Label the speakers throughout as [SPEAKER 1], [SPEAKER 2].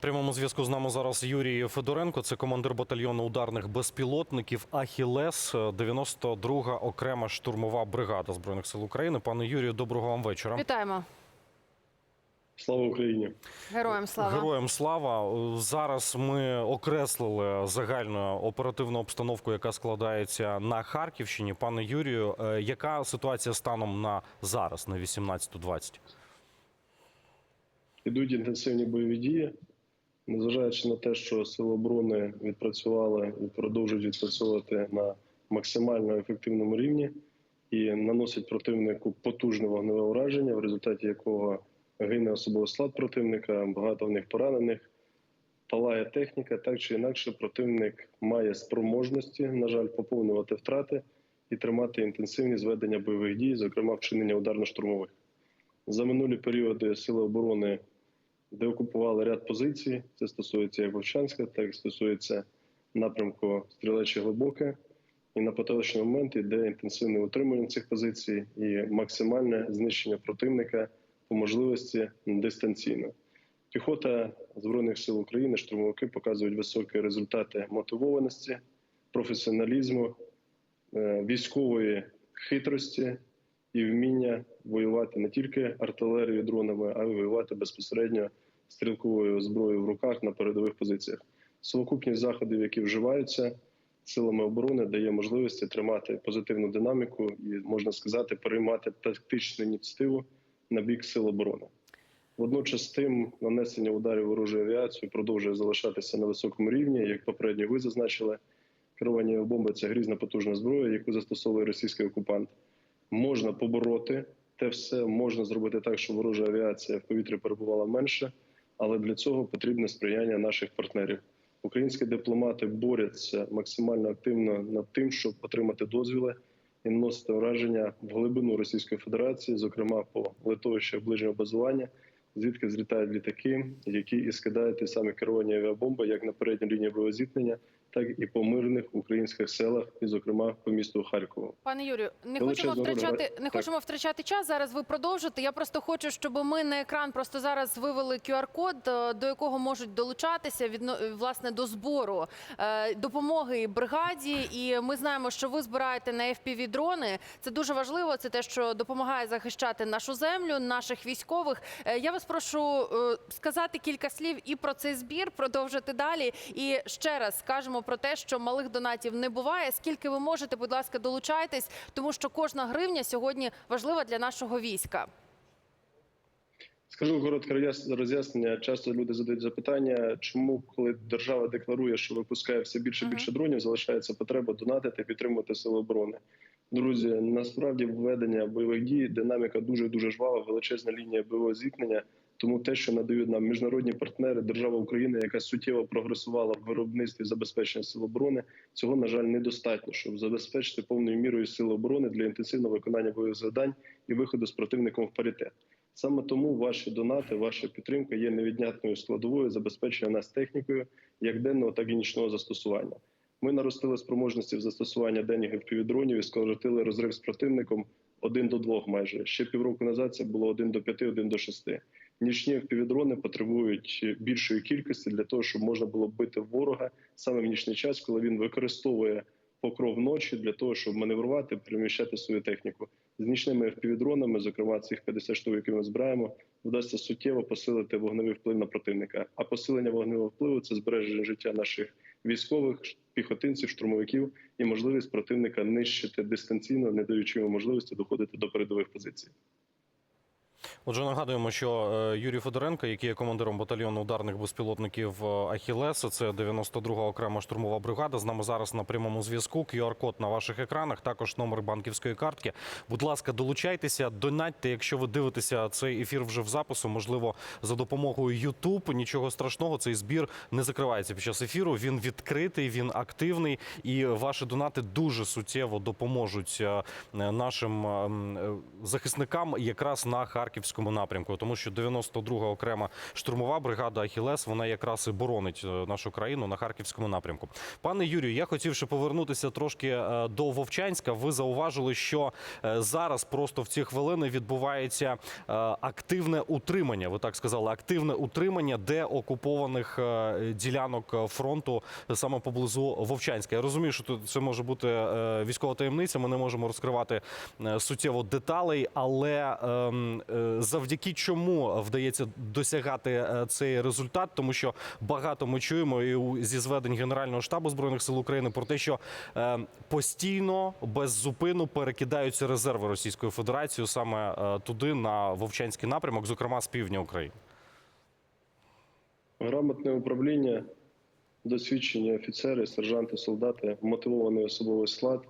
[SPEAKER 1] Прямому зв'язку з нами зараз Юрій Федоренко, це командир батальйону ударних безпілотників Ахілес, 92-га окрема штурмова бригада збройних сил України. Пане Юрію, доброго вам вечора.
[SPEAKER 2] Вітаємо
[SPEAKER 3] Слава Україні!
[SPEAKER 2] героям слава.
[SPEAKER 1] Героям слава. Зараз ми окреслили загальну оперативну обстановку, яка складається на Харківщині. Пане Юрію, е, яка ситуація станом на зараз, на 18.20?
[SPEAKER 3] Ідуть інтенсивні бойові дії, незважаючи на те, що сили оборони відпрацювали і продовжують відпрацьовувати на максимально ефективному рівні і наносять противнику потужне вогневе ураження, в результаті якого гине особовий склад противника, багато в них поранених. Палає техніка, так чи інакше, противник має спроможності, на жаль, поповнювати втрати і тримати інтенсивні зведення бойових дій, зокрема вчинення ударно-штурмових. За минулі періоди сили оборони деокупували ряд позицій. Це стосується як Вовчанська, так і стосується напрямку Стрілече Глибоке. І на поточний момент йде інтенсивне утримання цих позицій і максимальне знищення противника по можливості дистанційно. Піхота Збройних сил України, штурмовики показують високі результати мотивованості, професіоналізму, е, військової хитрості і вміння воювати не тільки артилерією, дронами, а й воювати безпосередньо стрілковою зброєю в руках на передових позиціях. Совокупність заходів, які вживаються силами оборони, дає можливості тримати позитивну динаміку і можна сказати, переймати тактичну ініціативу на бік сил оборони. Водночас тим нанесення ударів ворожої авіації продовжує залишатися на високому рівні. Як попередньо ви зазначили, керування бомби це грізна потужна зброя, яку застосовує російський окупант. Можна побороти те все, можна зробити так, щоб ворожа авіація в повітрі перебувала менше, але для цього потрібне сприяння наших партнерів. Українські дипломати борються максимально активно над тим, щоб отримати дозвіли і наносити враження в глибину Російської Федерації, зокрема по литовищах ближнього базування, звідки злітають літаки, які і скидають ті самі керовані авіабомби, як на передній лінії зіткнення, так і по мирних українських селах, і зокрема по місту Харкову.
[SPEAKER 2] Пане Юрію, не
[SPEAKER 3] Величезна
[SPEAKER 2] хочемо втрачати,
[SPEAKER 3] грає-
[SPEAKER 2] не
[SPEAKER 3] так.
[SPEAKER 2] хочемо втрачати час. Зараз ви продовжите. Я просто хочу, щоб ми на екран просто зараз вивели QR-код, е, до якого можуть долучатися відно е, власне до збору е, допомоги бригаді. І ми знаємо, що ви збираєте на fpv дрони. Це дуже важливо. Це те, що допомагає захищати нашу землю, наших військових. Я вас прошу сказати кілька слів і про цей збір, продовжити далі. І ще раз скажемо про те, що малих донатів не буває. Скільки ви можете, будь ласка, долучайтесь, тому що кожна гривня сьогодні важлива для нашого війська.
[SPEAKER 3] Скажу коротке роз'яс- роз'яснення. Часто люди задають запитання, чому, коли держава декларує, що випускає все більше і
[SPEAKER 2] Ага.
[SPEAKER 3] більше дронів, залишається потреба донатити, підтримувати сили оборони. Друзі, насправді введення бойових дій, динаміка дуже дуже жвава, величезна лінія бойового зіткнення. Тому те, що надають нам міжнародні партнери, держава України, яка суттєво прогресувала в виробництві забезпечення сил оборони, цього на жаль недостатньо, щоб забезпечити повною мірою сили оборони для інтенсивного виконання бойових завдань і виходу з противником в паритет. Саме тому ваші донати, ваша підтримка є невіднятною складовою забезпечення нас технікою як денного, так і нічного застосування. Ми наростили спроможності в застосування денних FPV-дронів і скоротили розрив з противником один до двох майже. Ще півроку назад це було один до п'яти, один до шести. Нічні FPV-дрони потребують більшої кількості для того, щоб можна було бити ворога саме в нічний час, коли він використовує покров ночі для того, щоб маневрувати, переміщати свою техніку. З нічними FPV-дронами, зокрема цих 50 штук, які ми збираємо, вдасться суттєво посилити вогневий вплив на противника. А посилення вогневого впливу це збереження життя наших військових, піхотинців, штурмовиків і можливість противника нищити дистанційно, не даючи йому можливості доходити до передових позицій.
[SPEAKER 1] Отже, нагадуємо, що е, Юрій Федоренко, який є командиром батальйону ударних безпілотників е, Ахілес, це 92-га окрема штурмова бригада. З нами зараз на прямому зв'язку. QR-код на ваших екранах, також номер банківської картки. Будь ласка, долучайтеся, донатьте. Якщо ви дивитеся цей ефір вже в запису, можливо, за допомогою YouTube. Нічого страшного, цей збір не закривається під час ефіру. Він відкритий, він активний, і ваші донати дуже суттєво допоможуть е, нашим е, м, е, захисникам якраз на Харків. Харківському напрямку, тому що 92-га окрема штурмова бригада Ахілес вона якраз і боронить е, нашу країну на харківському напрямку. Пане Юрію, я хотів ще повернутися трошки е, до Вовчанська. Ви зауважили, що е, зараз просто в ці хвилини відбувається активне утримання. Ви так сказали, активне утримання деокупованих ділянок фронту саме поблизу Вовчанська. Я розумію, що це може бути військова таємниця. Ми не можемо розкривати суттєво деталей, але ем, завдяки чому вдається досягати е, цей результат, тому що багато ми чуємо і зі зведень Генерального штабу збройних сил України про те, що е, постійно без зупину перекидаються резерви Російської Федерації саме е, туди на Вовчанський напрямок, зокрема з півдня України.
[SPEAKER 3] Грамотне управління, досвідчені офіцери, сержанти, солдати, мотивований особовий склад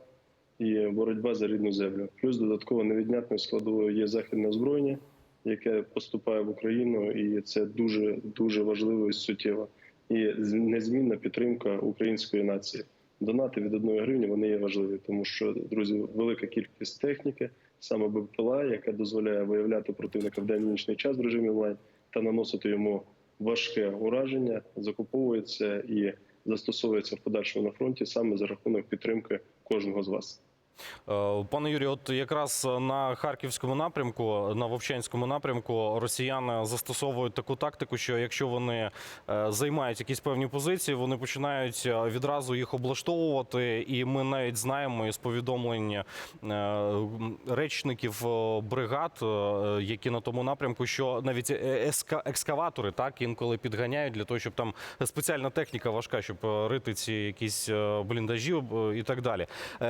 [SPEAKER 3] і боротьба за рідну землю. Плюс додатково невіднятною складовою є західне озброєння, яке поступає в Україну, і це дуже дуже важливо і суттєво. І незмінна підтримка української нації. Донати від одної гривні вони є важливі, тому що друзі, велика кількість техніки, саме БПЛА, яка дозволяє виявляти противника в день нічний час в режимі онлайн та наносити йому важке ураження, закуповується і застосовується в подальшому на фронті саме за рахунок підтримки кожного з вас.
[SPEAKER 1] Е, Пане Юрію, от якраз на харківському напрямку, на Вовчанському напрямку, росіяни застосовують таку тактику, що якщо вони е, займають якісь певні позиції, вони починають е, відразу їх облаштовувати. І ми навіть знаємо із повідомлень речників бригад, які на тому напрямку, що навіть екскаватори так інколи підганяють для того, щоб там спеціальна техніка важка, щоб рити ці якісь бліндажі і так далі.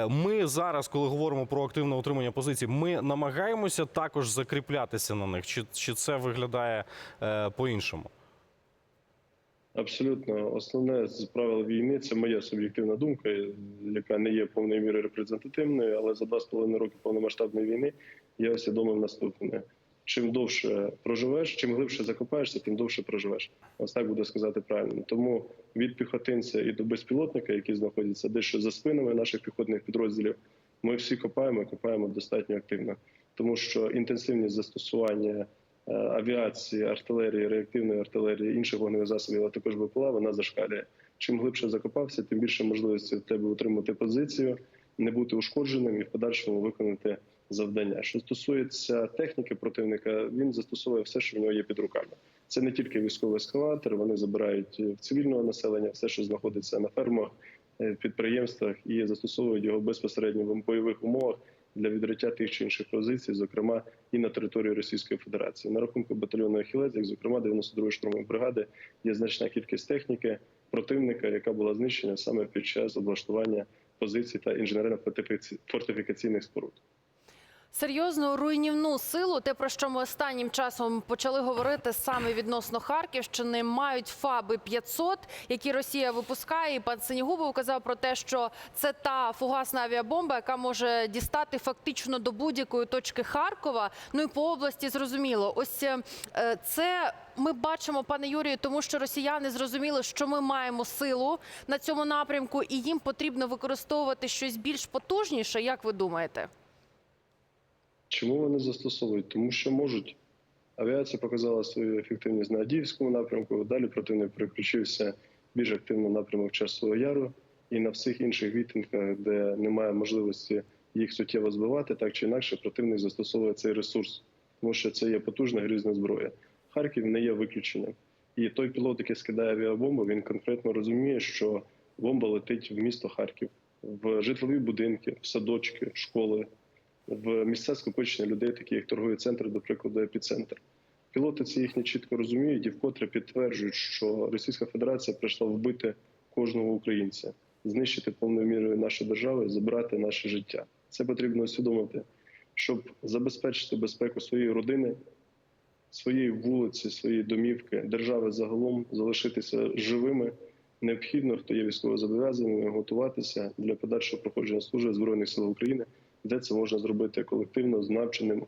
[SPEAKER 1] Ми зараз, коли говоримо про активне утримання позицій, ми намагаємося також закріплятися на них, чи, чи це виглядає е, по-іншому?
[SPEAKER 3] Абсолютно основне з правил війни це моя суб'єктивна думка, яка не є повною мірою репрезентативною, але за два з половиною роки повномасштабної війни я усвідомив наступне: чим довше проживеш, чим глибше закопаєшся, тим довше проживеш. Ось так буде сказати правильно. Тому від піхотинця і до безпілотника, які знаходяться дещо за спинами наших піхотних підрозділів, ми всі копаємо, і копаємо достатньо активно, тому що інтенсивність застосування е, авіації, артилерії, реактивної артилерії, інших вогневих засобів, а також БПЛА, вона зашкалює. Чим глибше закопався, тим більше можливості в тебе утримати позицію, не бути ушкодженим і в подальшому виконати завдання. Що стосується техніки противника, він застосовує все, що в нього є під руками. Це не тільки військовий ескалатор, вони забирають в цивільного населення все, що знаходиться на фермах, е, підприємствах, і застосовують його безпосередньо в бойових умовах для відриття тих чи інших позицій, зокрема і на території Російської Федерації. На рахунку батальйону «Ахілець», як зокрема 92-ї штурмової бригади, є значна кількість техніки противника, яка була знищена саме під час облаштування позицій та інженерно-фортифікаційних споруд.
[SPEAKER 2] Серйозну руйнівну силу, те про що ми останнім часом почали говорити саме відносно Харківщини, мають ФАБи 500, які Росія випускає. І пан Синігубов казав про те, що це та фугасна авіабомба, яка може дістати фактично до будь-якої точки Харкова. Ну і по області зрозуміло. Ось е, це ми бачимо, пане Юрію, тому що росіяни зрозуміли, що ми маємо силу на цьому напрямку, і їм потрібно використовувати щось більш потужніше. Як ви думаєте?
[SPEAKER 3] Чому вони застосовують? Тому що можуть. Авіація показала свою ефективність на Адіївському напрямку. Далі противник переключився більш активно напрямок Часового Яру і на всіх інших відтинках, де немає можливості їх суттєво збивати, так чи інакше противник застосовує цей ресурс, тому що це є потужна грізна зброя. Харків не є виключенням. І той пілот, який скидає авіабомбу, він конкретно розуміє, що бомба летить в місто Харків, в житлові будинки, в садочки, школи, в місця скопичення людей, такі як торгові центри, до прикладу, епіцентр. Пілоти це їхні чітко розуміють і вкотре підтверджують, що Російська Федерація прийшла вбити кожного українця, знищити повною мірою нашу державу і забрати наше життя. Це потрібно усвідомити, щоб забезпечити безпеку своєї родини, своєї вулиці, своєї домівки, держави загалом залишитися живими. Необхідно, хто є військовозобов'язаними, готуватися для подальшого проходження служби збройних сил України, де це можна зробити колективно з навченим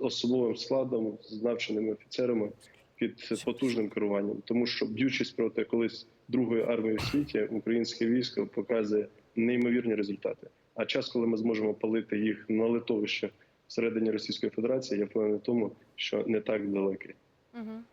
[SPEAKER 3] особовим складом, з навченими офіцерами під потужним керуванням, тому що б'ючись проти колись другої армії в світі, українське військо показує неймовірні результати. А час, коли ми зможемо палити їх на литовищах всередині Російської Федерації, я впевнений в тому, що не так далекий.
[SPEAKER 2] Мгм.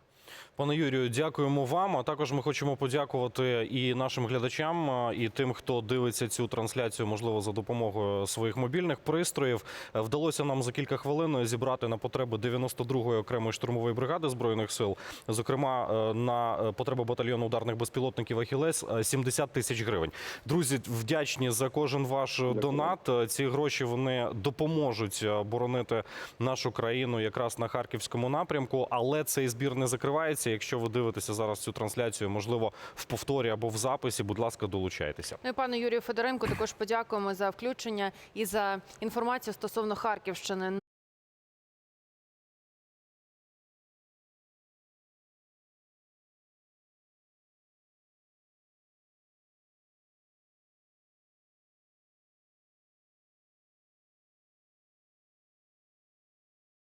[SPEAKER 1] Пане Юрію, дякуємо вам. А також ми хочемо подякувати і нашим глядачам, і тим, хто дивиться цю трансляцію, можливо, за допомогою своїх мобільних пристроїв. Е, Вдалося нам за кілька хвилин зібрати на потреби 92-ї окремої штурмової бригади збройних сил, зокрема е, на е, потреби батальйону ударних безпілотників Ахілес 70 тисяч гривень. Друзі, вдячні за кожен ваш донат. Е, Ці гроші вони допоможуть е, боронити нашу країну якраз на харківському напрямку. Але цей збір не закривається. Якщо ви дивитеся зараз цю трансляцію, можливо, в повторі або в записі, будь ласка, долучайтеся.
[SPEAKER 2] Ну і пане Юрію Федоренко також подякуємо за включення і за інформацію стосовно Харківщини.